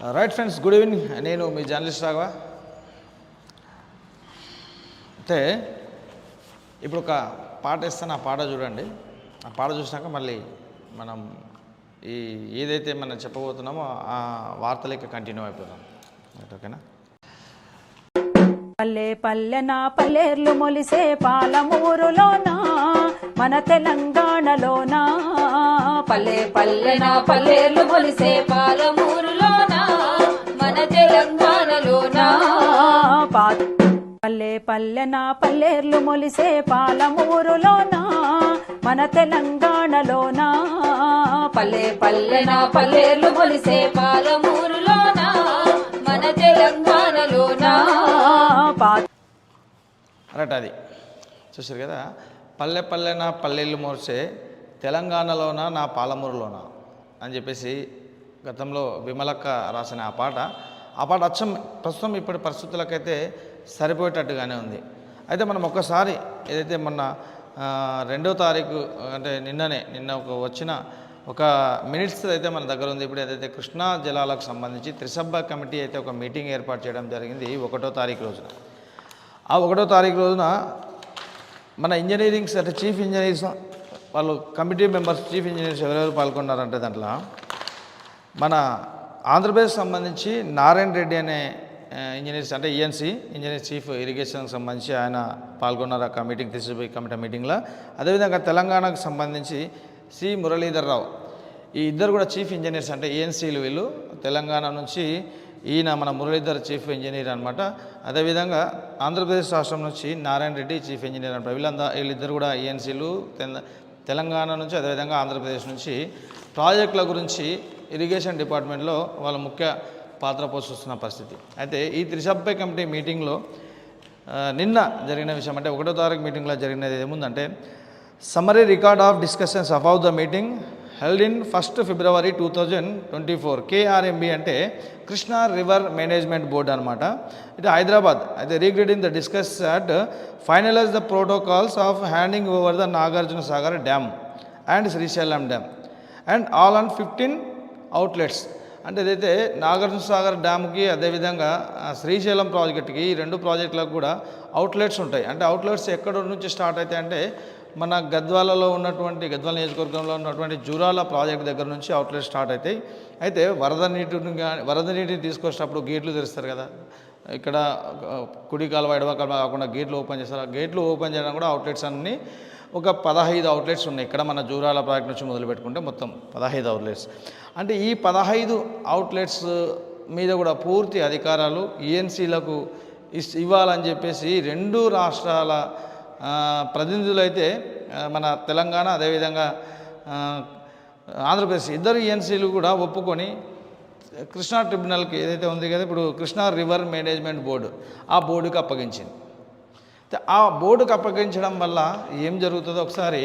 Right friends good evening నేను మీ journalist Raghava. అయితే ఇప్పుడు ఒక పాట ఇస్తాను ఆ పాట చూడండి. ఆ పాట చూసినాక మళ్ళీ మనం ఈ ఏదైతే మనం చెప్పబోతున్నామో ఆ వార్తలకి కంటిన్యూ అయిపోదాం. ఓకేనా పల్లె పల్లెన పల్లెర్లు మొలిసే పాలమూరులోనా? మన తెలంగాణలోనా? పల్లె పల్లెన పల్లెర్లు మొలిసే పాలమూరు మన తెలంగాణలోన? పల్లె పల్లెన పల్లెర్లు మొలిసే పాలమూరులోన? మన తెలంగాణలోన? పల్లె పల్లెన పల్లెర్లు మొలిసే పాలమూరులోన? మన తెలంగాణలోన? పా రైట్ అది. చూసారు కదా? పల్లె పల్లెన పల్లెళ్ళు మోర్చే తెలంగాణలోన నా పాలమూరులోన? అని చెప్పేసి గతంలో విమలక్క రాసిన ఆ పాట. ఆ పాట అచ్చం ప్రస్తుతం ఇప్పటి పరిస్థితులకైతే సరిపోయేటట్టుగానే ఉంది. అయితే మనం ఒక్కసారి ఏదైతే మొన్న రెండో తారీఖు అంటే నిన్ననే నిన్న ఒక వచ్చిన ఒక మినిట్స్ అయితే మన దగ్గర ఉంది. ఇప్పుడు ఏదైతే కృష్ణా జలాలకు సంబంధించి త్రిసభ కమిటీ అయితే ఒక మీటింగ్ ఏర్పాటు చేయడం జరిగింది ఒకటో తారీఖు రోజున. ఆ ఒకటో తారీఖు రోజున మన ఇంజనీరింగ్స్ అంటే చీఫ్ ఇంజనీర్స్ వాళ్ళు కమిటీ మెంబర్స్ చీఫ్ ఇంజనీర్స్ ఎవరెవరు పాల్గొన్నారంటే దాంట్లో మన ఆంధ్రప్రదేశ్ సంబంధించి నారాయణ రెడ్డి అనే ఇంజనీర్స్ అంటే ఈఎన్సీ ఇంజనీర్ చీఫ్ ఇరిగేషన్కి సంబంధించి ఆయన పాల్గొన్నారు ఆ మీటింగ్ తీసుకుపోయి కమిటీ మీటింగ్లో. అదేవిధంగా తెలంగాణకు సంబంధించి సి మురళీధర్ రావు ఈ ఇద్దరు కూడా చీఫ్ ఇంజనీర్స్ అంటే ఏఎన్సీలు వీళ్ళు. తెలంగాణ నుంచి ఈయన మన మురళీధర్ చీఫ్ ఇంజనీర్ అనమాట అదేవిధంగా ఆంధ్రప్రదేశ్ రాష్ట్రం నుంచి నారాయణ రెడ్డి చీఫ్ ఇంజనీర్ అనమాట వీళ్ళందా వీళ్ళిద్దరు కూడా ఏఎన్సీలు తెలంగాణ నుంచి అదేవిధంగా ఆంధ్రప్రదేశ్ నుంచి ప్రాజెక్టుల గురించి ఇరిగేషన్ డిపార్ట్మెంట్లో వాళ్ళ ముఖ్య పాత్ర పోషిస్తున్న పరిస్థితి. అయితే ఈ త్రిసభ్య కమిటీ మీటింగ్లో నిన్న జరిగిన విషయం అంటే ఒకటో తారీఖు మీటింగ్లో జరిగినది ఏముందంటే summary record of discussions about the meeting held in first February two thousand twenty four. KRMB అంటే కృష్ణా రివర్ మేనేజ్మెంట్ బోర్డ్ అనమాట ఇది హైదరాబాద్ అయితే regrading the discuss at finalize the protocols of handing over the Nagarjuna Sagar dam and Srisailam dam. And all on fifteen outlets అంటే ఏదైతే నాగార్జున సాగర్ డ్యామ్కి అదేవిధంగా శ్రీశైలం ప్రాజెక్ట్కి ఈ రెండు ప్రాజెక్టులకు కూడా అవుట్లెట్స్ ఉంటాయి. అంటే అవుట్లెట్స్ ఎక్కడ నుంచి స్టార్ట్ అవుతాయి అంటే మన గద్వాలలో ఉన్నటువంటి గద్వాల నియోజకవర్గంలో ఉన్నటువంటి జూరాల ప్రాజెక్ట్ దగ్గర నుంచి అవుట్లెట్ స్టార్ట్ అవుతాయి. అయితే వరద నీటిని కానీ వరద నీటిని తీసుకొచ్చినప్పుడు గేట్లు తెరుస్తారు కదా. ఇక్కడ కుడి కాలువ ఎడవ కాలువ కాకుండా గేట్లు ఓపెన్ చేస్తారు. ఆ గేట్లు ఓపెన్ చేయడం కూడా అవుట్లెట్స్ అన్నీ ఒక పదహైదు అవుట్లెట్స్ ఉన్నాయి. ఇక్కడ మన జూరాల ప్రాజెక్ట్ నుంచి మొదలు పెట్టుకుంటే మొత్తం పదహైదు అవుట్లెట్స్ అంటే ఈ పదహైదు అవుట్లెట్స్ మీద కూడా పూర్తి అధికారాలు ఈఎన్సీలకు ఇస్ ఇవ్వాలని చెప్పేసి రెండు రాష్ట్రాల ప్రతినిధులైతే మన తెలంగాణ అదేవిధంగా ఆంధ్రప్రదేశ్ ఇద్దరు ఈఎన్సీలు కూడా ఒప్పుకొని కృష్ణా ట్రిబ్యునల్కి ఏదైతే ఉంది కదా ఇప్పుడు కృష్ణా రివర్ మేనేజ్మెంట్ బోర్డు ఆ బోర్డుకి అప్పగించింది. ఆ బోర్డుకు అప్పగించడం వల్ల ఏం జరుగుతుందో ఒకసారి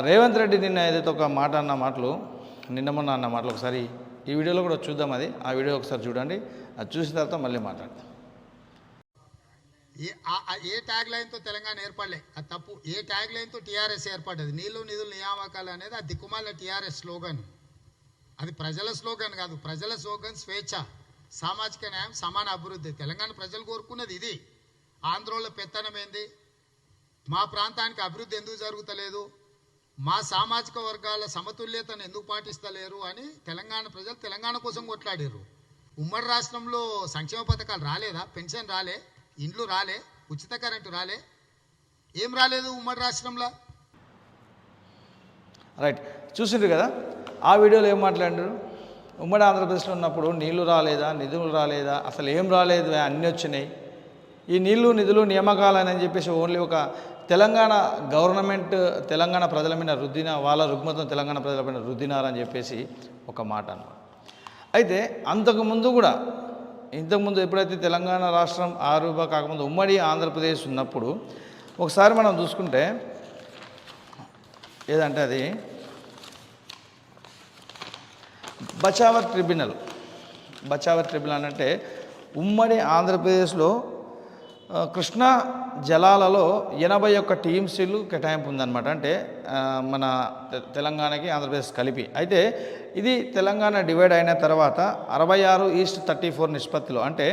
రేవంత్ రెడ్డి నిన్న ఏదైతే ఒక మాట అన్న మాటలు నిన్న మొన్న అన్న మాటలు ఒకసారి ఈ వీడియోలో కూడా చూద్దాం అది. ఆ వీడియో ఒకసారి చూడండి. అది చూసిన తర్వాత మళ్ళీ మాట్లాడతాం. ఏ ఏ ట్యాగ్ లైన్తో తెలంగాణ ఏర్పడలే. అది తప్పు. ఏ ట్యాగ్ లైన్తో టీఆర్ఎస్ ఏర్పడ్డది? నీళ్ళు నిధులు నియామకాలు అనేది ఆ దిక్కుమాల టీఆర్ఎస్ స్లోగన్ అది ప్రజల స్లోగన్ కాదు. ప్రజల స్లోగన్ స్వేచ్ఛ సామాజిక న్యాయం సమాన అభివృద్ధి. తెలంగాణ ప్రజలు కోరుకున్నది ఇది. ఆంధ్రోళ్ళ పెత్తనం ఏంది? మా ప్రాంతానికి అభివృద్ధి ఎందుకు జరుగుతలేదు? మా సామాజిక వర్గాల సమతుల్యతను ఎందుకు పాటిస్తలేరు అని తెలంగాణ ప్రజలు తెలంగాణ కోసం కొట్లాడారు ఉమ్మడి రాష్ట్రంలో సంక్షేమ పథకాలు రాలేదా? పెన్షన్ రాలే ఇండ్లు రాలే ఉచిత కరెంటు రాలే. ఏం రాలేదు ఉమ్మడి రాష్ట్రంలో? రైట్. చూసిండ్రు కదా? ఆ వీడియోలో ఏం మాట్లాడారు ఉమ్మడి ఆంధ్రప్రదేశ్లో ఉన్నప్పుడు నీళ్ళు రాలేదా నిధులు రాలేదా? అసలు ఏం రాలేదు అన్నీ వచ్చినాయి. ఈ నీళ్ళు నిధులు నియామకాలని అని చెప్పేసి ఓన్లీ ఒక తెలంగాణ గవర్నమెంట్ తెలంగాణ ప్రజల మీద రుద్దిన వాళ్ళ రుగ్మతం తెలంగాణ ప్రజల మీద రుద్దినారని చెప్పేసి ఒక మాట అన్నమాట. అయితే అంతకుముందు కూడా ఇంతకుముందు ఎప్పుడైతే తెలంగాణ రాష్ట్రం ఆరుబా కాకముందు ఉమ్మడి ఆంధ్రప్రదేశ్ ఉన్నప్పుడు ఒకసారి మనం చూసుకుంటే ఏదంటే అది బచావర్ ట్రిబ్యునల్. బచావర్ ట్రిబ్యునల్ అంటే ఉమ్మడి ఆంధ్రప్రదేశ్లో కృష్ణా జలాలలో ఎనభై ఒక్క టీఎంసీలు కేటాయింపు ఉందన్నమాట అంటే మన తెలంగాణకి ఆంధ్రప్రదేశ్ కలిపి. అయితే ఇది తెలంగాణ డివైడ్ అయిన తర్వాత అరవై ఆరు ఈస్ట్ థర్టీ ఫోర్ నిష్పత్తిలో అంటే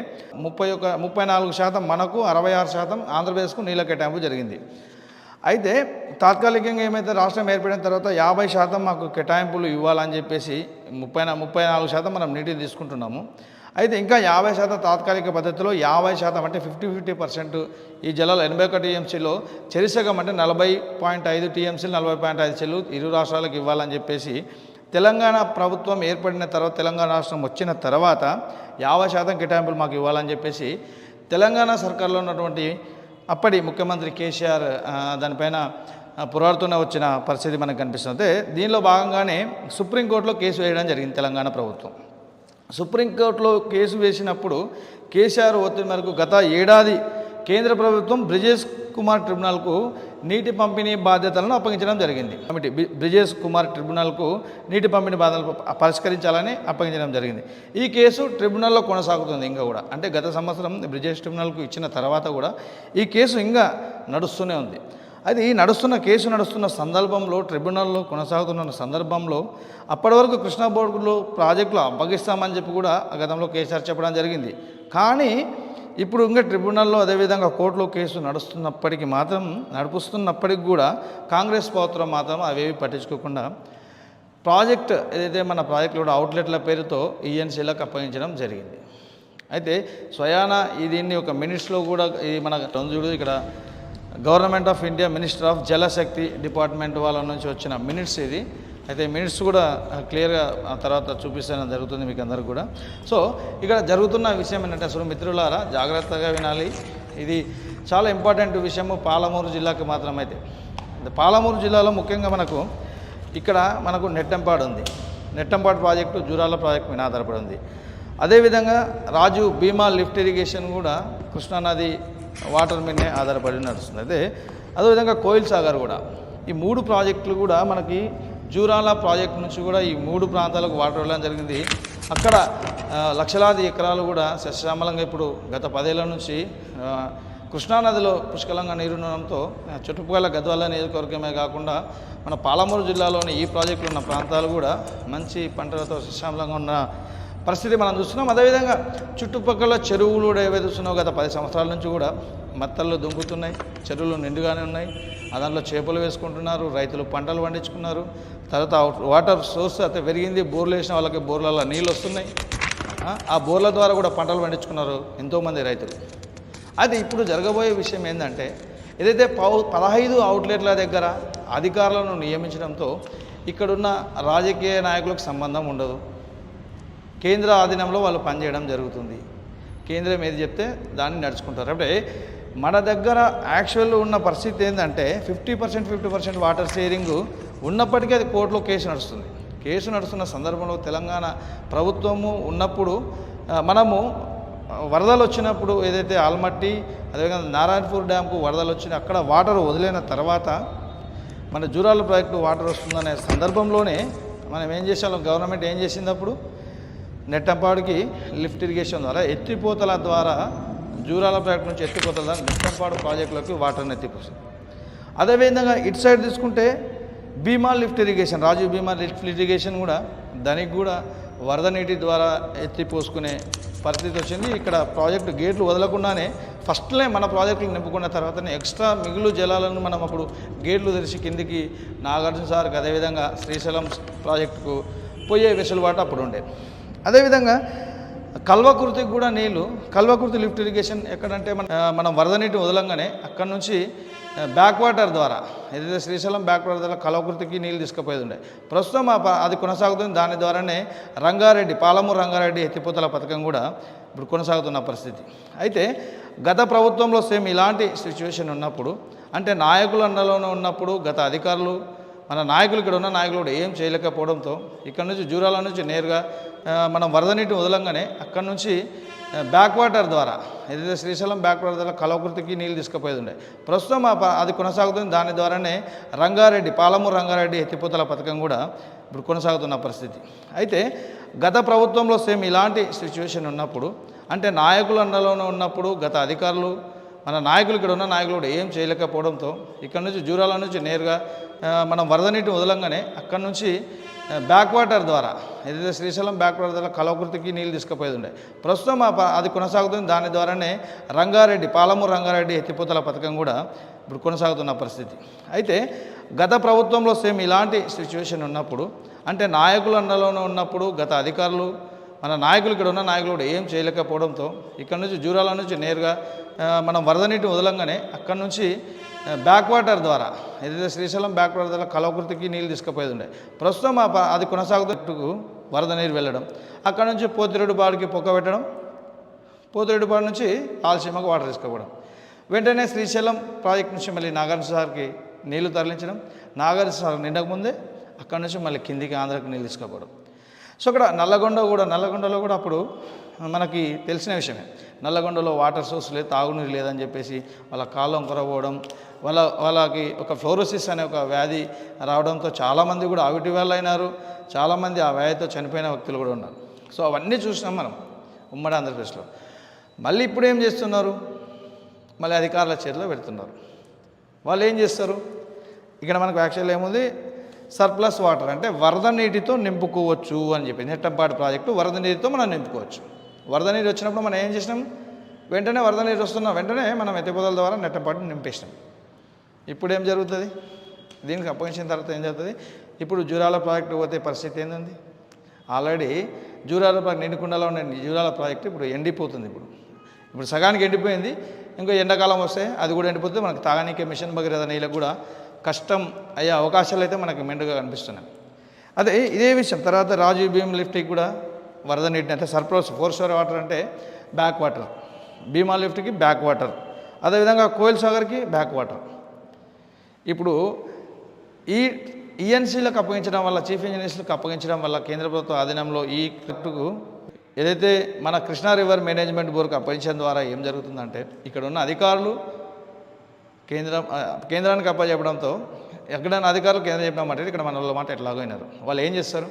ముప్పై ఒక ముప్పై నాలుగు శాతం మనకు అరవై ఆరు శాతం ఆంధ్రప్రదేశ్కు నీళ్ళ కేటాయింపు జరిగింది. అయితే తాత్కాలికంగా ఏమైతే రాష్ట్రం ఏర్పడిన తర్వాత యాభై శాతం మాకు కేటాయింపులు ఇవ్వాలని చెప్పేసి ముప్పై ముప్పై నాలుగు శాతం మనం నీటిని తీసుకుంటున్నాము. అయితే ఇంకా యాభై శాతం తాత్కాలిక పద్ధతిలో యాభై శాతం అంటే ఫిఫ్టీ ఫిఫ్టీ పర్సెంట్ ఈ జిల్లాలో ఎనభై ఒక టీఎంసీలో చెరిసగం అంటే నలభై పాయింట్ ఐదు టీఎంసీలు నలభై పాయింట్ ఐదు చెల్లు ఇరు రాష్ట్రాలకు ఇవ్వాలని చెప్పేసి తెలంగాణ ప్రభుత్వం ఏర్పడిన తర్వాత తెలంగాణ రాష్ట్రం వచ్చిన తర్వాత యాభై శాతం కేటాయింపులు మాకు ఇవ్వాలని చెప్పేసి తెలంగాణ సర్కార్లో ఉన్నటువంటి అప్పటి ముఖ్యమంత్రి కేసీఆర్ దానిపైన పురాడుతూనే వచ్చిన పరిస్థితి మనకు కనిపిస్తుంది. దీనిలో భాగంగానే సుప్రీంకోర్టులో కేసు వేయడం జరిగింది తెలంగాణ ప్రభుత్వం. సుప్రీంకోర్టులో కేసు వేసినప్పుడు కేసీఆర్ ఒత్తిడి మేరకు గత ఏడాది కేంద్ర ప్రభుత్వం బ్రిజేష్ కుమార్ ట్రిబ్యునల్కు నీటి పంపిణీ బాధ్యతలను అప్పగించడం జరిగింది. కమిటీ బ్రిజేష్ కుమార్ ట్రిబ్యునల్కు నీటి పంపిణీ బాధ్యతలు పరిష్కరించాలని అప్పగించడం జరిగింది. ఈ కేసు ట్రిబ్యునల్లో కొనసాగుతుంది ఇంకా కూడా. అంటే గత సంవత్సరం బ్రిజేష్ ట్రిబ్యునల్కు ఇచ్చిన తర్వాత కూడా ఈ కేసు ఇంకా నడుస్తూనే ఉంది. అది నడుస్తున్న కేసు నడుస్తున్న సందర్భంలో ట్రిబ్యునల్లో కొనసాగుతున్న సందర్భంలో అప్పటి వరకు కృష్ణా బోర్డులో ప్రాజెక్టులు అప్పగిస్తామని చెప్పి కూడా గతంలో కేసీఆర్ చెప్పడం జరిగింది. కానీ ఇప్పుడు ఇంకా ట్రిబ్యునల్లో అదేవిధంగా కోర్టులో కేసు నడుస్తున్నప్పటికీ మాత్రం నడుపుస్తున్నప్పటికి కూడా కాంగ్రెస్ ప్రభుత్వం మాత్రం అవేవి పట్టించుకోకుండా ప్రాజెక్ట్ ఏదైతే మన ప్రాజెక్టులో కూడా అవుట్లెట్ల పేరుతో ఈఎన్సీలకు అప్పగించడం జరిగింది. అయితే స్వయాన దీన్ని ఒక మినిట్స్లో కూడా ఇది మన చూడదు ఇక్కడ government of India minister of Jal Shakti department వాళ్ళ నుంచి వచ్చిన మినిట్స్ ఇది. అయితే మినిట్స్ కూడా క్లియర్గా ఆ తర్వాత చూపిస్తాను జరుగుతుంది మీకు అందరికి కూడా. సో ఇక్కడ జరుగుతున్న విషయం ఏంటంటే అసలు మిత్రులారా జాగ్రత్తగా వినాలి. ఇది చాలా ఇంపార్టెంట్ విషయము పాలమూరు జిల్లాకి మాత్రమైతే. పాలమూరు జిల్లాలో ముఖ్యంగా మనకు ఇక్కడ మనకు నెట్టంపాడు ఉంది. నెట్టంపాడు ప్రాజెక్టు జూరాల ప్రాజెక్టు మీద ఆధారపడి ఉంది. అదేవిధంగా రాజు భీమా లిఫ్ట్ ఇరిగేషన్ కూడా కృష్ణానది వాటర్ మీదనే ఆధారపడి నడుస్తుంది. అదే అదేవిధంగా కోయిల్ సాగర్ కూడా. ఈ మూడు ప్రాజెక్టులు కూడా మనకి జూరాల ప్రాజెక్ట్ నుంచి కూడా ఈ మూడు ప్రాంతాలకు వాటర్ వెళ్ళడం జరిగింది. అక్కడ లక్షలాది ఎకరాలు కూడా సస్యశ్యామలంగా ఇప్పుడు గత పదేళ్ళ నుంచి కృష్ణానదిలో పుష్కలంగా నీరుండడంతో చుట్టుపక్కల గద్వాల నియోజకవర్గమే కాకుండా మన పాలమూరు జిల్లాలోని ఈ ప్రాజెక్టులు ఉన్న ప్రాంతాలు కూడా మంచి పంటలతో సస్యశ్యామలంగా ఉన్న పరిస్థితి మనం చూస్తున్నాం. అదేవిధంగా చుట్టుపక్కల చెరువులు కూడా ఏవైతే చూస్తున్నావు గత పది సంవత్సరాల నుంచి కూడా మత్తళ్ళు దుంకుతున్నాయి. చెరువులు నిండుగానే ఉన్నాయి. దాంట్లో చేపలు వేసుకుంటున్నారు. రైతులు పంటలు పండించుకున్నారు. తర్వాత వాటర్ సోర్స్ అయితే పెరిగింది. బోర్లు వేసిన వాళ్ళకి బోర్లలో నీళ్ళు వస్తున్నాయి. ఆ, ఆ బోర్ల ద్వారా కూడా పంటలు పండించుకున్నారు ఎంతోమంది రైతులు. అది ఇప్పుడు జరగబోయే విషయం ఏంటంటే ఏదైతే పౌ పదహైదు అవుట్లెట్ల దగ్గర అధికారులను నియమించడంతో ఇక్కడున్న రాజకీయ నాయకులకు సంబంధం ఉండదు. కేంద్ర ఆధీనంలో వాళ్ళు పనిచేయడం జరుగుతుంది. కేంద్రం ఏది చెప్తే దాన్ని నడుచుకుంటారు. అంటే మన దగ్గర యాక్చువల్ ఉన్న పరిస్థితి ఏంటంటే fifty percent fifty percent water sharing ఉన్నప్పటికీ అది కోర్టులో కేసు నడుస్తుంది. కేసు నడుస్తున్న సందర్భంలో తెలంగాణ ప్రభుత్వము ఉన్నప్పుడు మనము వరదలు వచ్చినప్పుడు ఏదైతే ఆల్మట్టి అదేవిధంగా నారాయణపూర్ డ్యామ్కు వరదలు వచ్చిన అక్కడ వాటర్ వదిలిన తర్వాత మన జూరాల ప్రాజెక్టు వాటర్ వస్తుందనే సందర్భంలోనే మనం ఏం చేసాం గవర్నమెంట్ ఏం చేసింది అప్పుడు? నెట్టంపాడుకి లిఫ్ట్ ఇరిగేషన్ ద్వారా ఎత్తిపోతల ద్వారా జూరాల ప్రాజెక్ట్ నుంచి ఎత్తిపోతల ద్వారా నెట్టంపాడు ప్రాజెక్టులోకి వాటర్ని ఎత్తిపోతుంది అదేవిధంగా ఇటు సైడ్ తీసుకుంటే Bhima lift irrigation Rajiv Bhima lift irrigation కూడా దానికి కూడా వరద నీటి ద్వారా ఎత్తిపోసుకునే పరిస్థితి వచ్చింది. ఇక్కడ ప్రాజెక్టు గేట్లు వదలకుండానే ఫస్ట్లే మన ప్రాజెక్టులు నింపుకున్న తర్వాతనే ఎక్స్ట్రా మిగులు జలాలను మనం అప్పుడు గేట్లు తెరిచి కిందికి నాగార్జున సార్కి అదేవిధంగా శ్రీశైలం ప్రాజెక్టుకు పోయే వెసులుబాటు అప్పుడు ఉండేది అదేవిధంగా కల్వకుర్తికి కూడా నీళ్ళు కల్వకుర్తి లిఫ్ట్ ఇరిగేషన్ ఎక్కడంటే మన మనం వరద నీటి వదలంగానే అక్కడ నుంచి బ్యాక్ వాటర్ ద్వారా ఏదైతే శ్రీశైలం బ్యాక్ వాటర్ ద్వారా కల్వకుర్తికి నీళ్ళు తీసుకుపోయేది ఉండే. ప్రస్తుతం అది కొనసాగుతుంది. దాని ద్వారానే రంగారెడ్డి పాలమూరు రంగారెడ్డి ఎత్తిపోతల పథకం కూడా ఇప్పుడు కొనసాగుతున్న పరిస్థితి. అయితే గత ప్రభుత్వంలో సేమ్ ఇలాంటి సిచ్యువేషన్ ఉన్నప్పుడు అంటే నాయకులు అన్నలోనే ఉన్నప్పుడు గత అధికారులు మన నాయకులు ఇక్కడ ఉన్న నాయకులు కూడా ఏం చేయలేకపోవడంతో ఇక్కడ నుంచి జూరాల నుంచి నేరుగా మనం వరద నీటిని వదలంగానే అక్కడ నుంచి బ్యాక్ వాటర్ ద్వారా ఏదైతే శ్రీశైలం బ్యాక్ వాటర్ ద్వారా కలవకృతికి నీళ్ళు తీసుకుపోయేది ఉండే. ప్రస్తుతం అది కొనసాగుతుంది. దాని ద్వారానే రంగారెడ్డి పాలమూరు రంగారెడ్డి ఎత్తిపోతల పథకం కూడా ఇప్పుడు కొనసాగుతున్న పరిస్థితి. అయితే గత ప్రభుత్వంలో సేమ్ ఇలాంటి సిచ్యువేషన్ ఉన్నప్పుడు అంటే నాయకులు అండలోనే ఉన్నప్పుడు గత అధికారులు మన నాయకులు ఇక్కడ ఉన్న నాయకులు కూడా ఏం చేయలేకపోవడంతో ఇక్కడ నుంచి జూరాల నుంచి నేరుగా మనం వరద నీటిని వదలంగానే అక్కడి నుంచి బ్యాక్ వాటర్ ద్వారా ఏదైతే శ్రీశైలం బ్యాక్ వాటర్ ద్వారా కలవకృతికి నీళ్ళు తీసుకుపోయేది ఉండే. ప్రస్తుతం అది కొనసాగుతుంది. దాని ద్వారానే రంగారెడ్డి పాలమూరు రంగారెడ్డి ఎత్తిపోతల పథకం కూడా ఇప్పుడు కొనసాగుతున్న పరిస్థితి. అయితే గత ప్రభుత్వంలో సేమ్ ఇలాంటి సిచ్యువేషన్ ఉన్నప్పుడు అంటే నాయకుల అండలోనే ఉన్నప్పుడు గత అధికారులు మన నాయకులు ఇక్కడ ఉన్న నాయకులు కూడా ఏం చేయలేకపోవడంతో ఇక్కడ నుంచి జూరాల నుంచి నేరుగా మనం వరద నీటిని వదలంగానే అక్కడ నుంచి బ్యాక్ వాటర్ ద్వారా ఏదైతే శ్రీశైలం బ్యాక్ వాటర్ ద్వారా కలవకృతికి నీళ్ళు తీసుకుపోయేది ఉండే. ప్రస్తుతం ఆ అది కొనసాగుతున్నట్టుకు వరద నీరు వెళ్ళడం అక్కడ నుంచి పోతిరెడ్డిపాడుకి పొక్క పెట్టడం పోతిరెడ్డిపాడు నుంచి ఆలసీమకు వాటర్ తీసుకుపోవడం. వెంటనే శ్రీశైలం ప్రాజెక్ట్ నుంచి మళ్ళీ నాగార్జున సార్కి నీళ్ళు తరలించడం నాగార్జున సార్ నిండక ముందే అక్కడ నుంచి మళ్ళీ కిందికి ఆంధ్రాకి నీళ్ళు తీసుకుపోవడం. సో అక్కడ నల్లగొండ కూడా నల్లగొండలో కూడా అప్పుడు మనకి తెలిసిన విషయమే. నల్లగొండలో వాటర్ సోర్స్ లేదు తాగునీరు లేదని చెప్పేసి వాళ్ళ కాలం కొరవడం వాళ్ళ వాళ్ళకి ఒక ఫ్లోరోసిస్ అనే ఒక వ్యాధి రావడంతో చాలామంది కూడా ఆవిటి వాళ్ళు అయినారు చాలామంది ఆ వ్యాధితో చనిపోయిన వ్యక్తులు కూడా ఉన్నారు. సో అవన్నీ చూసినాం మనం ఉమ్మడి ఆంధ్రప్రదేశ్లో. మళ్ళీ ఇప్పుడు ఏం చేస్తున్నారు? మళ్ళీ అధికారుల చేతిలో పెడుతున్నారు. వాళ్ళు ఏం చేస్తారు? ఇక్కడ మనకు యాక్చువల్ ఏముంది? సర్ప్లస్ వాటర్ అంటే వరద నీటితో నింపుకోవచ్చు అని చెప్పి నెట్టంపాటి ప్రాజెక్టు వరద నీటితో మనం నింపుకోవచ్చు. వరద నీరు వచ్చినప్పుడు మనం ఏం చేసినాం? వెంటనే వరద నీరు వస్తున్న వెంటనే మనం ఎత్తిపోతల ద్వారా నెట్టంపాటిని నింపేసినాం. ఇప్పుడు ఏం జరుగుతుంది? దీనికి అప్పగించిన తర్వాత ఏం జరుగుతుంది? ఇప్పుడు జూరాల ప్రాజెక్టు పోతే పరిస్థితి ఏంటంది ఆల్రెడీ జూరాల ప్రాజెక్ట్ నిండుకుండలో ఉండే జూరాల ప్రాజెక్టు ఇప్పుడు ఎండిపోతుంది ఇప్పుడు. ఇప్పుడు సగానికి ఎండిపోయింది ఇంకో ఎండాకాలం వస్తే అది కూడా ఎండిపోతే మనకు తాగనీకే మిషన్ భగీరథ నీళ్ళకు కూడా కష్టం అయ్యే అవకాశాలు అయితే మనకి మెండుగా కనిపిస్తున్నాయి. అదే ఇదే విషయం తర్వాత రాజీవ్ భీమ్ లిఫ్ట్కి కూడా వరద నీటిని అంటే సర్ప్లస్ ఫోర్ స్టోర్ వాటర్ అంటే బ్యాక్ వాటర్. భీమా లిఫ్ట్కి బ్యాక్ వాటర్. అదేవిధంగా కోయిల్ సాగర్కి బ్యాక్ వాటర్. ఇప్పుడు ఈ ఈఎన్సీలకు అప్పగించడం వల్ల చీఫ్ ఇంజనీర్స్లకు అప్పగించడం వల్ల కేంద్ర ప్రభుత్వ ఆధీనంలో ఈ క్రిప్టుకు ఏదైతే మన కృష్ణా రివర్ మేనేజ్మెంట్ బోర్డుకు అప్పగించడం ద్వారా ఏం జరుగుతుందంటే ఇక్కడ ఉన్న అధికారులు కేంద్రం కేంద్రానికి అప్పచెప్పడంతో ఎక్కడైనా అధికారులు కేంద్రం చెప్పిన మాట ఇక్కడ మన వాళ్ళ మాట ఎట్లాగైనారు వాళ్ళు ఏం చేస్తారు?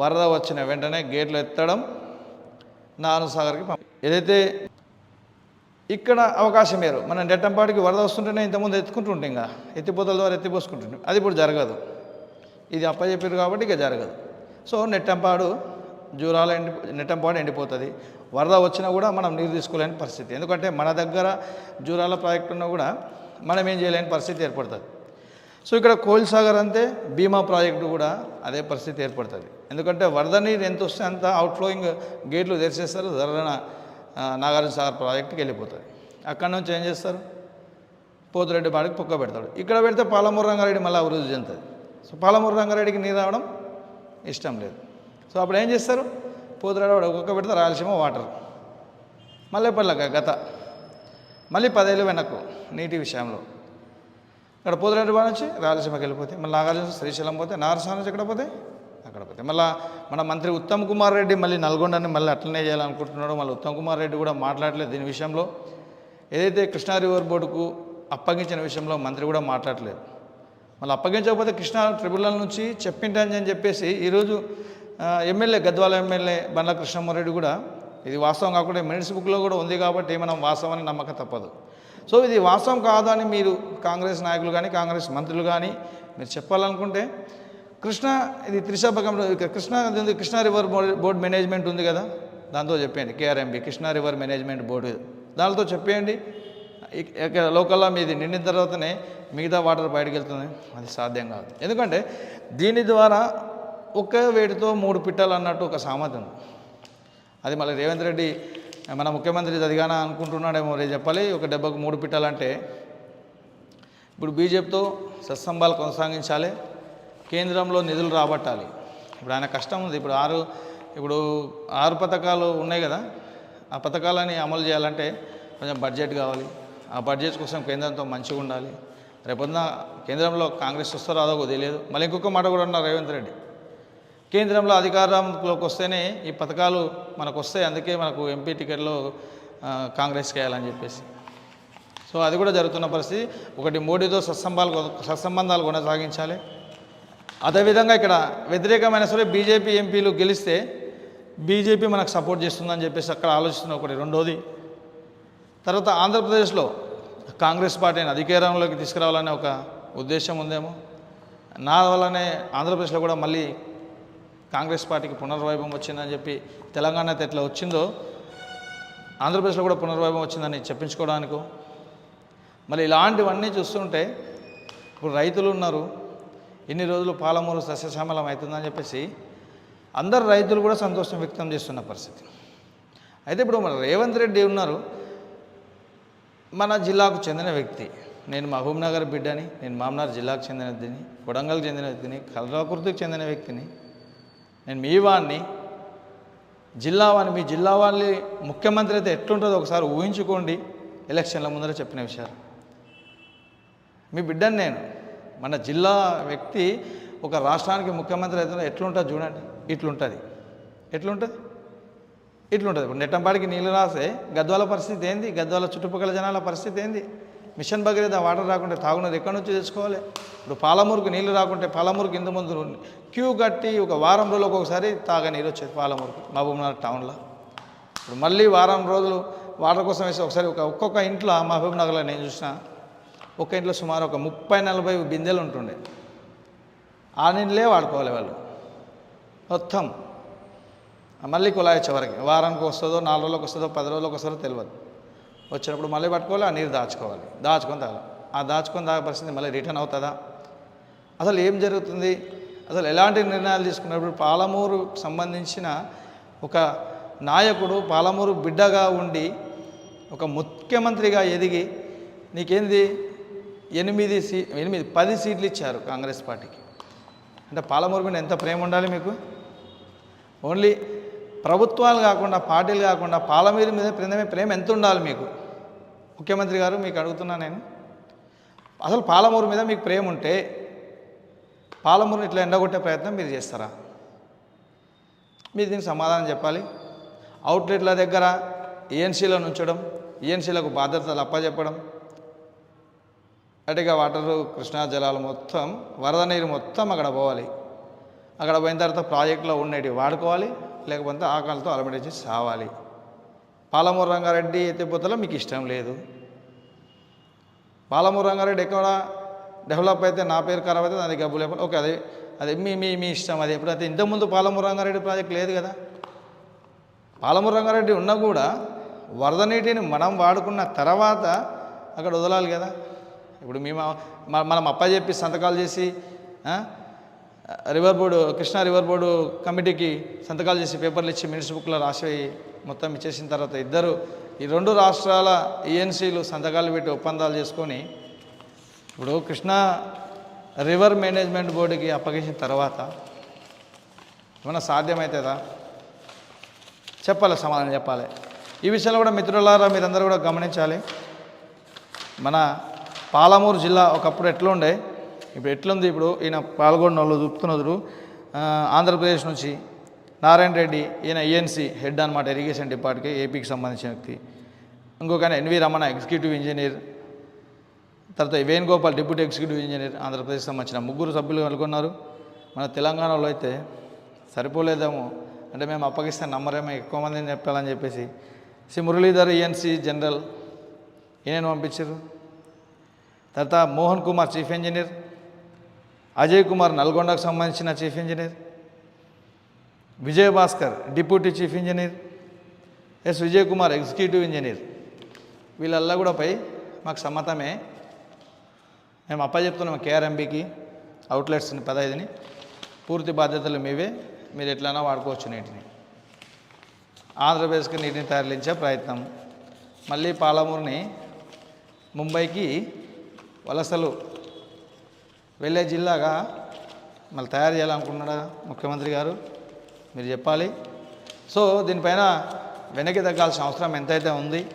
వరద వచ్చిన వెంటనే గేట్లు ఎత్తడం నాను సాగర్కి పంప ఏదైతే ఇక్కడ అవకాశం వేరు మనం డెట్టంపాటికి వరద వస్తుంటేనే ఇంతకుముందు ఎత్తుకుంటుంటే ఇంకా ఎత్తిపోతల ద్వారా ఎత్తిపోసుకుంటుంటాం అది ఇప్పుడు జరగదు. ఇది అప్పచెప్పారు కాబట్టి ఇక జరగదు. సో నెట్టంపాడు జూరాల ఎండి నెట్టంపాడు ఎండిపోతుంది. వరద వచ్చినా కూడా మనం నీరు తీసుకోలేని పరిస్థితి. ఎందుకంటే మన దగ్గర జూరాల ప్రాజెక్టు ఉన్నా కూడా మనం ఏం చేయలేని పరిస్థితి ఏర్పడుతుంది. సో ఇక్కడ కోయిల్ సాగర్ అంతే భీమా ప్రాజెక్టు కూడా అదే పరిస్థితి ఏర్పడుతుంది. ఎందుకంటే వరద నీరు ఎంత వస్తే అంత అవుట్ఫ్లోయింగ్ గేట్లు తెరిచేస్తారు ధరణ నాగార్జున సాగర్ ప్రాజెక్టుకి వెళ్ళిపోతుంది అక్కడ నుంచి ఏం చేస్తారు? పోతురెడ్డి పాడికి పొక్క పెడతాడు. ఇక్కడ పెడితే పాలమూరు రంగారెడ్డి మళ్ళీ అభివృద్ధి చెందుతుంది. సో పాలమూరు రంగారెడ్డికి నీరు రావడం ఇష్టం లేదు. సో అప్పుడు ఏం చేస్తారు? పోతురెడ్డి వాడు ఒక్కొక్క పెడితే రాయలసీమ వాటర్. మళ్ళీ పల్లక గత మళ్ళీ పదేళ్ళు వెనక్కు నీటి విషయంలో. ఇక్కడ పోతురెడ్డి బాగా నుంచి రాయలసీమకి వెళ్ళిపోతే మళ్ళీ నాగార్జున శ్రీశైలం పోతే నారసాన నుంచి ఎక్కడ పోతే? అక్కడ పోతే. మళ్ళీ మన మంత్రి ఉత్తమ్ కుమార్ రెడ్డి మళ్ళీ నల్గొండని మళ్ళీ అట్లనే చేయాలనుకుంటున్నాడు మళ్ళీ ఉత్తమ్ కుమార్ రెడ్డి కూడా మాట్లాడలేదు దీని విషయంలో. ఏదైతే కృష్ణా రివర్ బోర్డుకు అప్పగించిన విషయంలో మంత్రి కూడా మాట్లాడలేదు. మళ్ళీ అప్పగించకపోతే కృష్ణా ట్రిబ్యునల్ నుంచి చెప్పింటని అని చెప్పేసి ఈరోజు ఎమ్మెల్యే గద్వాల ఎమ్మెల్యే బండ్ల కృష్ణమారెడ్డి కూడా ఇది వాస్తవం కాకుండా మినిట్స్ బుక్లో కూడా ఉంది కాబట్టి మనం వాస్తవాన్ని నమ్మక తప్పదు. సో ఇది వాస్తవం కాదు అని మీరు కాంగ్రెస్ నాయకులు కానీ కాంగ్రెస్ మంత్రులు కానీ మీరు చెప్పాలనుకుంటే కృష్ణ ఇది త్రిశభకంలో Krishna Krishna river board management ఉంది కదా? దాంతో చెప్పేయండి KRMB Krishna river management board. దానితో చెప్పేయండి. ఇక్కడ లోకల్లో మీది నిండిన తర్వాతనే మిగతా వాటర్ బయటకు వెళ్తుంది అది సాధ్యం కాదు. ఎందుకంటే దీని ద్వారా ఒకే వేడితో మూడు పిట్టలు అన్నట్టు ఒక సామెత ఉంది అది మళ్ళీ రేవంత్ రెడ్డి మన ముఖ్యమంత్రి చదిగాన అనుకుంటున్నాడేమో రేపు చెప్పాలి ఒక డెబ్బకు మూడు పిట్టాలంటే. ఇప్పుడు బీజేపీతో సత్సంబాలు కొనసాగించాలి కేంద్రంలో నిధులు రాబట్టాలి. ఇప్పుడు ఆయన కష్టం ఉంది ఇప్పుడు ఆరు ఇప్పుడు ఆరు పథకాలు ఉన్నాయి కదా ఆ పథకాలని అమలు చేయాలంటే కొంచెం బడ్జెట్ కావాలి. ఆ బడ్జెట్ కోసం కేంద్రంతో మంచిగా ఉండాలి. రేపొద్దున కేంద్రంలో కాంగ్రెస్ వస్తారో అదో తెలియదు. మళ్ళీ ఇంకొక మాట కూడా ఉన్నారు రేవంత్ రెడ్డి. కేంద్రంలో అధికారంలోకి వస్తేనే ఈ పథకాలు మనకు వస్తాయి అందుకే మనకు ఎంపీ టికెట్లో కాంగ్రెస్కి వేయాలని చెప్పేసి. సో అది కూడా జరుగుతున్న పరిస్థితి. ఒకటి మోడీతో సత్సంబాలు సత్సంబంధాలు కొనసాగించాలి. అదేవిధంగా ఇక్కడ వ్యతిరేకమైన సరే బీజేపీ ఎంపీలు గెలిస్తే బీజేపీ మనకు సపోర్ట్ చేస్తుందని చెప్పేసి అక్కడ ఆలోచిస్తున్న ఒకటి రెండోది. తర్వాత ఆంధ్రప్రదేశ్లో కాంగ్రెస్ పార్టీని అధికారంలోకి తీసుకురావాలనే ఒక ఉద్దేశం ఉందేమో. నా వల్లనే ఆంధ్రప్రదేశ్లో కూడా మళ్ళీ కాంగ్రెస్ పార్టీకి పునర్వైభవం వచ్చిందని చెప్పి తెలంగాణ అయితే ఎట్లా వచ్చిందో ఆంధ్రప్రదేశ్లో కూడా పునర్వైభవం వచ్చిందని చెప్పించుకోవడానికో. మళ్ళీ ఇలాంటివన్నీ చూస్తుంటే ఇప్పుడు రైతులు ఉన్నారు ఇన్ని రోజులు పాలమూరు సస్యశ్యామలం అవుతుందని చెప్పేసి అందరు రైతులు కూడా సంతోషం వ్యక్తం చేస్తున్న పరిస్థితి. అయితే ఇప్పుడు మన రేవంత్ రెడ్డి ఉన్నారు మన జిల్లాకు చెందిన వ్యక్తి. నేను మహబూబ్ నగర్ బిడ్డని నేను మామనార్ జిల్లాకు చెందిన వ్యక్తిని కొడంగల్కి చెందిన వ్యక్తిని కల్రాకుర్తికి చెందిన వ్యక్తిని నేను మీ వాడిని జిల్లా వాడిని మీ జిల్లా వాళ్ళని ముఖ్యమంత్రి అయితే ఎట్లుంటుందో ఒకసారి ఊహించుకోండి. ఎలక్షన్ల ముందర చెప్పిన విషయాలు. మీ బిడ్డని నేను మన జిల్లా వ్యక్తి ఒక రాష్ట్రానికి ముఖ్యమంత్రి అయితే ఎట్లుంటుంది చూడండి. ఇట్లుంటుంది. ఎట్లుంటుంది? ఇట్లుంటుంది. ఇప్పుడు నెట్టంపాడికి నీళ్ళు రాసే గద్వాల పరిస్థితి ఏంది? గద్వాల చుట్టుపక్కల జనాల పరిస్థితి ఏంది? మిషన్ భగీరథ వాటర్ రాకుంటే తాగునది ఎక్కడి నుంచి తెచ్చుకోవాలి? ఇప్పుడు పాలమూరుకు నీళ్ళు రాకుంటే పాలమూరుకి ఇంత ముందు క్యూ కట్టి ఒక వారం రోజులకు ఒకసారి తాగా నీరు వచ్చేది పాలమూరుకు మహబూబ్నగర్ టౌన్లో. ఇప్పుడు మళ్ళీ వారం రోజులు వాటర్ కోసం వేసి ఒకసారి ఒక ఒక్కొక్క ఇంట్లో మహబూబ్ నగర్లో నేను చూసిన ఒక్క ఇంట్లో సుమారు ఒక ముప్పై నలభై బిందెలు ఉంటుండే. ఆ నీళ్ళే వాడుకోవాలి వాళ్ళు. మొత్తం. మళ్ళీ కుళాయి చివరికి. వారానికి వస్తుందో నాలుగు రోజులకు వస్తుందో పది రోజులకు వస్తుందో తెలియదు వచ్చినప్పుడు మళ్ళీ పట్టుకోవాలి ఆ నీరు దాచుకోవాలి. దాచుకొని తాగాలి. ఆ దాచుకొని తాగే పరిస్థితి మళ్ళీ రిటర్న్ అవుతుందా? అసలు ఏం జరుగుతుంది? అసలు ఎలాంటి నిర్ణయాలు తీసుకున్నప్పుడు పాలమూరు సంబంధించిన ఒక నాయకుడు పాలమూరు బిడ్డగా ఉండి ఒక ముఖ్యమంత్రిగా ఎదిగి నీకేంది? ఎనిమిది సీ ఎనిమిది పది సీట్లు ఇచ్చారు కాంగ్రెస్ పార్టీకి. అంటే పాలమూరు మీద ఎంత ప్రేమ ఉండాలి మీకు? ఓన్లీ ప్రభుత్వాలు కాకుండా పార్టీలు కాకుండా పాలమూరు మీద ప్రేమ ప్రేమ ఎంత ఉండాలి మీకు? ముఖ్యమంత్రి గారు మీకు అడుగుతున్నా నేను. అసలు పాలమూరు మీద మీకు ప్రేమ ఉంటే పాలమూరుని ఇట్లా ఎండగొట్టే ప్రయత్నం మీరు చేస్తారా? మీరు దీనికి సమాధానం చెప్పాలి. అవుట్లెట్ల దగ్గర ఏఎన్సీలో ఉంచడం ఏఎన్సీలకు బాధ్యతలు అప్పచెప్పడం అటుగా వాటరు కృష్ణా జలాలు మొత్తం వరద నీరు మొత్తం అక్కడ పోవాలి. అక్కడ పోయిన తర్వాత ప్రాజెక్టులో ఉండేవి వాడుకోవాలి. లేకపోతే ఆకలితో అలమటించి సావాలి. పాలమూరు రంగారెడ్డి ఎత్తిపోతలో మీకు ఇష్టం లేదు. పాలమూరు రంగారెడ్డి ఎక్కడ డెవలప్ అయితే నా పేరు ఖరాబ్ అయితే అది డబ్బు లేకపోతే ఓకే అది అది మీ మీ మీ ఇష్టం అది ఎప్పుడైతే ఇంతకుముందు పాలమూరు రంగారెడ్డి ప్రాజెక్ట్ లేదు కదా. పాలమూరు రంగారెడ్డి ఉన్నా కూడా వరద నీటిని మనం వాడుకున్న తర్వాత అక్కడ వదలాలి కదా. ఇప్పుడు మేము మనం అప్ప చెప్పి సంతకాలు చేసి river board Krishna river board కమిటీకి సంతకాలు చేసి పేపర్లు ఇచ్చి మినిట్స్ బుక్లో రాసి మొత్తం ఇచ్చేసిన తర్వాత ఇద్దరు ఈ రెండు రాష్ట్రాల ఈఎన్సీలు సంతకాలు పెట్టి ఒప్పందాలు చేసుకొని ఇప్పుడు కృష్ణా రివర్ మేనేజ్మెంట్ బోర్డుకి అప్పగించిన తర్వాత ఏమన్నా సాధ్యమవుతుందా చెప్పాలి సమాధానం చెప్పాలి. ఈ విషయంలో కూడా మిత్రులారా మీరందరూ కూడా గమనించాలి. మన పాలమూరు జిల్లా ఒకప్పుడు ఎట్లుండే? ఇప్పుడు ఎట్లుంది ఇప్పుడు? ఈయన పాల్గొన్న వాళ్ళు చూపుతున్నారు ఆంధ్రప్రదేశ్ నుంచి నారాయణ రెడ్డి ఈయన ఈఎన్సీ హెడ్ అనమాట ఇరిగేషన్ డిపార్ట్కి ఏపీకి సంబంధించిన వ్యక్తి. ఇంకొక ఎన్వి రమణ ఎగ్జిక్యూటివ్ ఇంజనీర్ తర్వాత Venugopal deputy executive engineer Andhra Pradesh సంబంధించిన ముగ్గురు సభ్యులు కనుగొన్నారు మన తెలంగాణలో అయితే సరిపోలేదేమో. అంటే మేము అప్పగిస్తే నమ్మరేమో ఎక్కువ మందిని చెప్పాలని చెప్పేసి. శ్రీ మురళీధర్ ఈఎన్సీ జనరల్ ఈయనను పంపించారు? తర్వాత మోహన్ కుమార్ చీఫ్ ఇంజనీర్ అజయ్ కుమార్ నల్గొండకు సంబంధించిన chief engineer Vijayabhaskar deputy chief engineer S Vijay Kumar executive engineer. వీళ్ళల్లా కూడా పై మాకు సమ్మతమే. మేము అప్పచెప్తున్నాం కేఆర్ఎంబీకి అవుట్లెట్స్ని పదహైదుని. పూర్తి బాధ్యతలు మీవే మీరు ఎట్లైనా వాడుకోవచ్చు నీటిని. ఆంధ్రప్రదేశ్కి నీటిని తరలించే ప్రయత్నం. మళ్ళీ పాలమూరుని ముంబైకి వలసలు వెళ్ళే జిల్లాగా మళ్ళీ తయారు చేయాలనుకుంటున్నాడా ముఖ్యమంత్రి గారు? మీరు చెప్పాలి. సో దీనిపైన వెనక్కి తగ్గాల్సిన అవసరం ఎంతైతే ఉంది.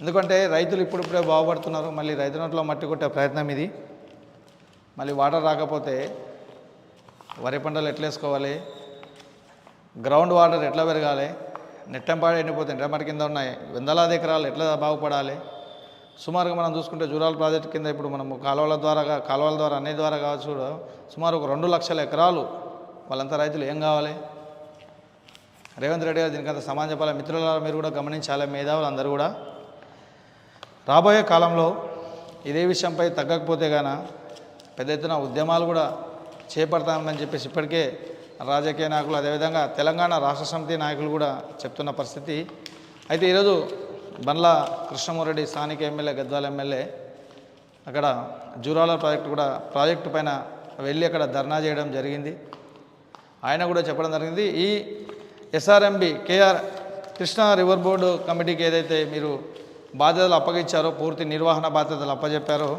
ఎందుకంటే రైతులు ఇప్పుడిప్పుడే బాగుపడుతున్నారు. మళ్ళీ రైతు నోట్లో మట్టి కొట్టే ప్రయత్నం ఇది. మళ్ళీ వాటర్ రాకపోతే వరి పంటలు ఎట్లా వేసుకోవాలి? గ్రౌండ్ వాటర్ ఎట్లా పెరగాలి? నెట్టంపాడు ఎండిపోతే నెట్టంపాటి కింద ఉన్నాయి. వందలాది ఎకరాలు ఎట్లా బాగుపడాలి? సుమారుగా మనం చూసుకుంటే జూరాల ప్రాజెక్ట్ కింద ఇప్పుడు మనం కాలువల ద్వారా కాలువల ద్వారా అన్ని ద్వారా కావచ్చు కూడా సుమారు ఒక రెండు లక్షల ఎకరాలు వాళ్ళంతా రైతులు ఏం కావాలి? రేవంత్ రెడ్డి గారు దీనికంత సమాధానం చెప్పాలి? మిత్రుల మీరు కూడా గమనించాలి? మేధావులు అందరూ కూడా. రాబోయే కాలంలో ఇదే విషయంపై తగ్గకపోతే గాన పెద్ద ఎత్తున ఉద్యమాలు కూడా చేపడతామని చెప్పేసి ఇప్పటికే రాజకీయ నాయకులు అదేవిధంగా తెలంగాణ రాష్ట్ర సమితి నాయకులు కూడా చెప్తున్న పరిస్థితి. అయితే ఈరోజు బండ్ల కృష్ణమూరెడ్డి స్థానిక ఎమ్మెల్యే గద్వాల ఎమ్మెల్యే. అక్కడ జూరాల ప్రాజెక్టు కూడా ప్రాజెక్టు పైన వెళ్ళి అక్కడ ధర్నా చేయడం జరిగింది. ఆయన కూడా చెప్పడం జరిగింది ఈ SRMB KR Krishna river board కమిటీకి ఏదైతే మీరు బాధ్యతలు అప్పగించారో పూర్తి నిర్వహణ బాధ్యతలు అప్పచెప్పారో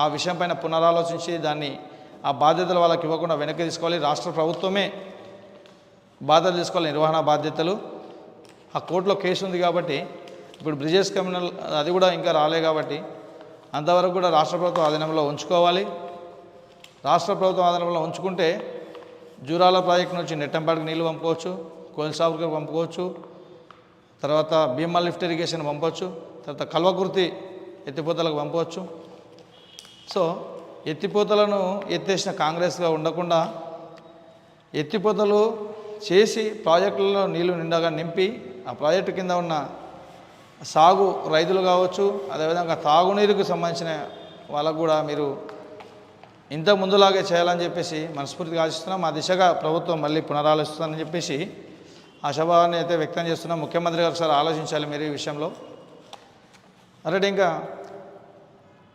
ఆ విషయం పైన పునరాలోచించి దాన్ని ఆ బాధ్యతలు వాళ్ళకి ఇవ్వకుండా వెనక్కి తీసుకోవాలి. రాష్ట్ర ప్రభుత్వమే బాధ్యతలు తీసుకోవాలి నిర్వహణ బాధ్యతలు. ఆ కోర్టులో కేసు ఉంది కాబట్టి ఇప్పుడు బ్రిజేష్ కమ్యూనల్ అది కూడా ఇంకా రాలే కాబట్టి అంతవరకు కూడా రాష్ట్ర ప్రభుత్వం ఆధీనంలో ఉంచుకోవాలి. రాష్ట్ర ప్రభుత్వం ఆధీనంలో ఉంచుకుంటే జూరాల ప్రాజెక్ట్ నుంచి నెట్టంపాడికి నీళ్ళు పంపుకోవచ్చు కోయిల్సాగుకి పంపుకోవచ్చు తర్వాత భీమా లిఫ్ట్ ఇరిగేషన్ పంపవచ్చు తర్వాత కల్వకుర్తి ఎత్తిపోతలకు పంపవచ్చు సో ఎత్తిపోతలను ఎత్తేసిన కాంగ్రెస్గా ఉండకుండా ఎత్తిపోతలు చేసి ప్రాజెక్టులలో నీళ్ళు నిండాగా నింపి ఆ ప్రాజెక్టు కింద ఉన్న సాగు రైతులు కావచ్చు అదేవిధంగా తాగునీరుకు సంబంధించిన వాళ్ళకు కూడా మీరు ఇంత ముందులాగే చేయాలని చెప్పేసి మనస్ఫూర్తిగా ఆశిస్తున్నాం. ఆ దిశగా ప్రభుత్వం మళ్ళీ పునరాలోచిస్తుందని చెప్పేసి ఆశాభావాన్ని అయితే వ్యక్తం చేస్తున్నాం. ముఖ్యమంత్రి గారు సార్ ఆలోచించాలి మీరు ఈ విషయంలో. అలాంటి ఇంకా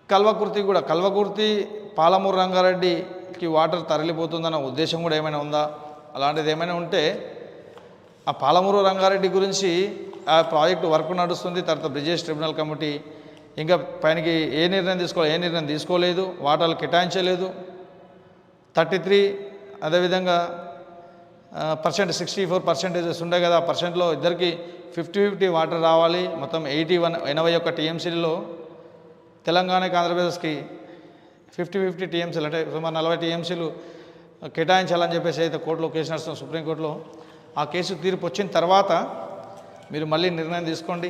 కల్వకుర్తి కూడా కల్వకుర్తి పాలమూరు రంగారెడ్డికి వాటర్ తరలిపోతుందన్న ఉద్దేశం కూడా ఏమైనా ఉందా? అలాంటిది ఏమైనా ఉంటే ఆ పాలమూరు రంగారెడ్డి గురించి ఆ ప్రాజెక్టు వర్క్ నడుస్తుంది తర్వాత బ్రిజేష్ ట్రిబ్యునల్ కమిటీ ఇంకా పైనకి ఏ నిర్ణయం తీసుకోవాలి ఏ నిర్ణయం తీసుకోలేదు వాటాలు కేటాయించలేదు. థర్టీ త్రీ అదేవిధంగా పర్సెంట్ సిక్స్టీ ఫోర్ పర్సెంటేజెస్ ఉండే కదా ఆ పర్సెంట్లో ఇద్దరికి ఫిఫ్టీ ఫిఫ్టీ వాటర్ రావాలి. మొత్తం ఎయిటీ వన్ ఎనభై ఒక్క టీఎంసీలో తెలంగాణకి ఆంధ్రప్రదేశ్కి ఫిఫ్టీ ఫిఫ్టీ టీఎంసీలు అంటే సుమారు నలభై టీఎంసీలు కేటాయించాలని చెప్పేసి అయితే కోర్టులో కేసు నడుస్తుంది సుప్రీంకోర్టులో. ఆ కేసు తీర్పు వచ్చిన తర్వాత మీరు మళ్ళీ నిర్ణయం తీసుకోండి.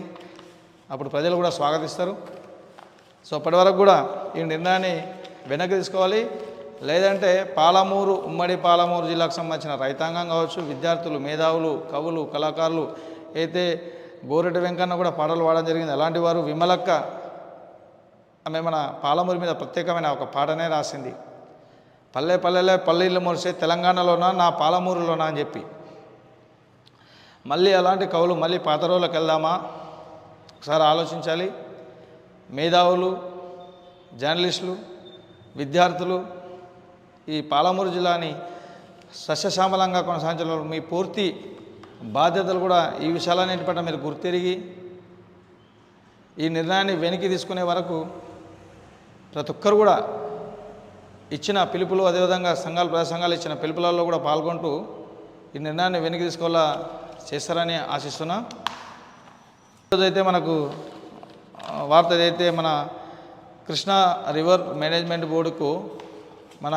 అప్పుడు ప్రజలు కూడా స్వాగతిస్తారు. సో అప్పటి వరకు కూడా ఈ నిర్ణయాన్ని వెనక్కి తీసుకోవాలి. లేదంటే పాలమూరు ఉమ్మడి పాలమూరు జిల్లాకు సంబంధించిన రైతాంగం కావచ్చు విద్యార్థులు మేధావులు కవులు కళాకారులు అయితే గోరెడ్డి వెంకన్న కూడా పాటలు పాడడం జరిగింది అలాంటి వారు విమలక్క ఆమె మన పాలమూరు మీద ప్రత్యేకమైన ఒక పాటనే రాసింది. పల్లె పల్లెలే పల్లెళ్ళు మొరిసే తెలంగాణలోనా నా పాలమూరులోనా అని చెప్పి. మళ్ళీ అలాంటి కవులు మళ్ళీ పాత రోజులకు వెళ్దామా? ఒకసారి ఆలోచించాలి. మేధావులు జర్నలిస్టులు విద్యార్థులు ఈ పాలమూరు జిల్లాని సస్యశ్యామలంగా కొనసాగించడంలో మీ పూర్తి బాధ్యతలు కూడా ఈ విషయాలన్నింటి పట్ల మీరు గుర్తిరిగి ఈ నిర్ణయాన్ని వెనక్కి తీసుకునే వరకు ప్రతి ఒక్కరు కూడా ఇచ్చిన పిలుపులు అదేవిధంగా సంఘాలు ప్రజా సంఘాలు ఇచ్చిన పిలుపులలో కూడా పాల్గొంటూ ఈ నిర్ణయాన్ని వెనక్కి తీసుకోవాలా చేస్తారని ఆశిస్తున్నా. ఈరోజైతే మనకు వార్త ఏదైతే మన కృష్ణా రివర్ మేనేజ్మెంట్ బోర్డుకు మన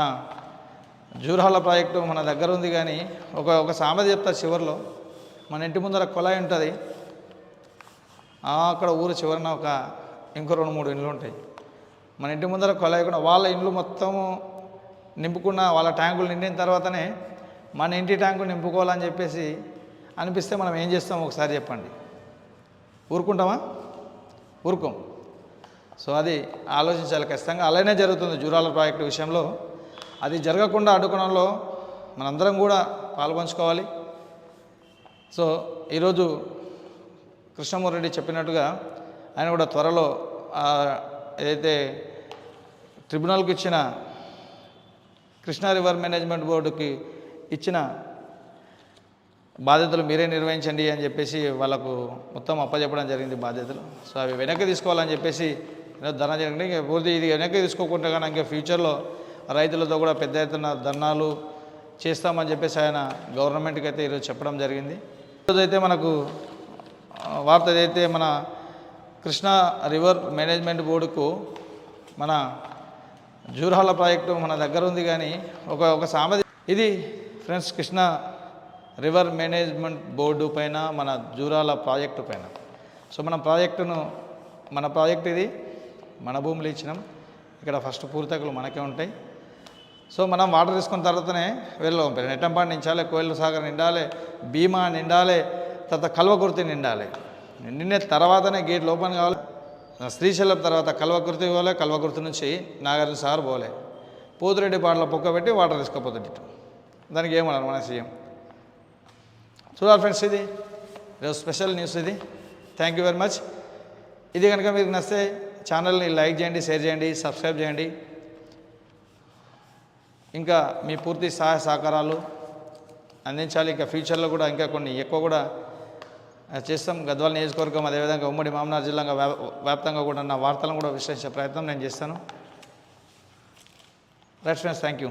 జూరాల ప్రాజెక్టు మన దగ్గర ఉంది కానీ ఒక ఒక సామెత చెప్తా చివరిలో. మన ఇంటి ముందర కొలాయి ఉంటుంది. అక్కడ ఊరు చివరన ఒక ఇంకో రెండు మూడు ఇండ్లు ఉంటాయి. మన ఇంటి ముందర కొలాయి కూడా వాళ్ళ ఇండ్లు మొత్తము నింపుకున్న వాళ్ళ ట్యాంకులు నిండిన తర్వాతనే మన ఇంటి ట్యాంకు నింపుకోవాలని చెప్పేసి అనిపిస్తే మనం ఏం చేస్తాం? ఒకసారి చెప్పండి. ఊరుకుంటామా? ఊరుకోం. సో అది ఆలోచించాలి ఖచ్చితంగా. అలానే జరుగుతుంది జూరాల ప్రాజెక్టు విషయంలో. అది జరగకుండా అడ్డుకోవడంలో మనందరం కూడా పాల్పంచుకోవాలి. సో ఈరోజు కృష్ణమూర్తి చెప్పినట్టుగా ఆయన కూడా త్వరలో ఏదైతే ట్రిబ్యునల్కి ఇచ్చిన కృష్ణా రివర్ మేనేజ్మెంట్ బోర్డుకి ఇచ్చిన బాధ్యతలు మీరే నిర్వహించండి అని చెప్పేసి వాళ్ళకు మొత్తం అప్పచెప్పడం జరిగింది బాధ్యతలు. సో అవి వెనక్కి తీసుకోవాలని చెప్పేసి ధర్నా జరిగింది. ఇంకా పూర్తి ఇది వెనక్కి తీసుకోకుండా కానీ ఇంకా ఫ్యూచర్లో రైతులతో కూడా పెద్ద ఎత్తున ధర్నాలు చేస్తామని చెప్పేసి ఆయన గవర్నమెంట్కి అయితే ఈరోజు చెప్పడం జరిగింది. ఈరోజైతే అయితే మనకు వార్త ఏదైతే మన కృష్ణా రివర్ మేనేజ్మెంట్ బోర్డుకు మన జూర్హాల ప్రాజెక్టు మన దగ్గర ఉంది కానీ ఒక ఒక సామెత ఇది. Friends Krishna river management board పైన మన జూరాల ప్రాజెక్టు పైన. సో మన ప్రాజెక్టును మన ప్రాజెక్ట్ ఇది మన భూములు ఇచ్చినాం. ఇక్కడ ఫస్ట్ పూర్తకులు మనకే ఉంటాయి. సో మనం వాటర్ తీసుకున్న తర్వాతనే వెళ్ళి. పంపాలి నెట్టంపాడు నించాలి కోయిల సాగర్ నిండాలి భీమా నిండాలి తర్వాత కల్వకుర్తి నిండాలి. నిండిన తర్వాతనే గేట్ ఓపెన్ కావాలి. శ్రీశైలం తర్వాత కల్వకుర్తి పోలే కల్వకుర్తి నుంచి నాగార్జున సాగర్ పోలే. పోతురెడ్డి పాటలో పొక్క పెట్టి వాటర్ తీసుకుపోతుంది దానికి ఏమన్నారు మన సీఎం? చూడాలి ఫ్రెండ్స్ ఇది. ఈరోజు స్పెషల్ న్యూస్ ఇది. థ్యాంక్ యూ వెరీ మచ్ ఇది కనుక మీకు నచ్చితే ఛానల్ని లైక్ చేయండి షేర్ చేయండి సబ్స్క్రైబ్ చేయండి. ఇంకా మీ పూర్తి సహాయ సహకారాలు అందించాలి. ఇంకా ఫ్యూచర్లో కూడా ఇంకా కొన్ని ఎక్కువ కూడా చేస్తాం. గద్వాల నియోజకవర్గం అదేవిధంగా ఉమ్మడి మామనార్ జిల్లా వ్యా- వ్యాప్తంగా కూడా నా వార్తలను కూడా విశ్లేషించే ప్రయత్నం నేను చేస్తాను. Right friends thank you